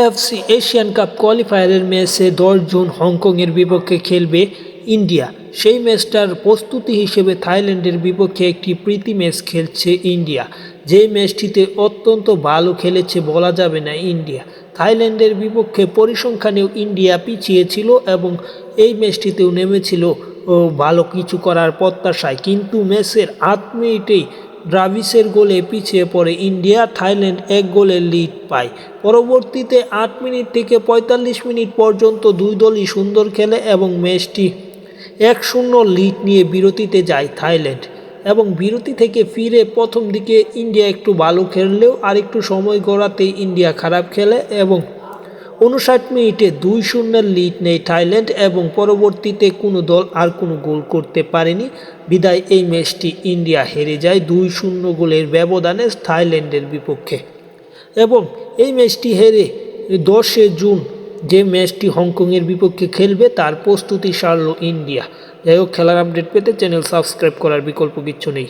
AFC Asian cup কোয়ালিফায়ারের ম্যাচে দশ June হংকংয়ের বিপক্ষে খেলবে ইন্ডিয়া। সেই ম্যাচটার প্রস্তুতি হিসেবে থাইল্যান্ডের বিপক্ষে একটি প্রীতি ম্যাচ খেলছে ইন্ডিয়া। যে ম্যাচটিতে অত্যন্ত ভালো খেলেছে বলা যাবে না ইন্ডিয়া। থাইল্যান্ডের বিপক্ষে পরিসংখ্যানেও ইন্ডিয়া পিছিয়ে ছিল এবং এই ম্যাচটিতেও নেমেছিল ভালো কিছু করার প্রত্যাশায়। কিন্তু ম্যাচের আট মিনিটেই ড্রাভিসের গোলে পিছিয়ে পড়ে ইন্ডিয়া, থাইল্যান্ড এক গোলের লিড পায়। পরবর্তীতে আট মিনিট থেকে পঁয়তাল্লিশ মিনিট পর্যন্ত দুই দলই সুন্দর খেলে এবং ম্যাচটি এক শূন্য লিড নিয়ে বিরতিতে যায় থাইল্যান্ড এবং বিরতি থেকে ফিরে প্রথম দিকে ইন্ডিয়া একটু ভালো খেললেও আরেকটু সময় গড়াতেই ইন্ডিয়া খারাপ খেলে এবং উনষাট মিনিটে দুই শূন্যের লিড নেয় থাইল্যান্ড এবং পরবর্তীতে কোনো দল আর কোনো গোল করতে পারেনি। বিদায়, এই ম্যাচটি ইন্ডিয়া হেরে যায় দুই শূন্য গোলের ব্যবধানে থাইল্যান্ডের বিপক্ষে। এবং এই ম্যাচটি হেরে দশে জুন যে ম্যাচটি হংকংয়ের বিপক্ষে খেলবে, তার প্রস্তুতি সারল ইন্ডিয়া। যাই হোক, খেলার আপডেট পেতে চ্যানেল সাবস্ক্রাইব করার বিকল্প কিচ্ছু নেই।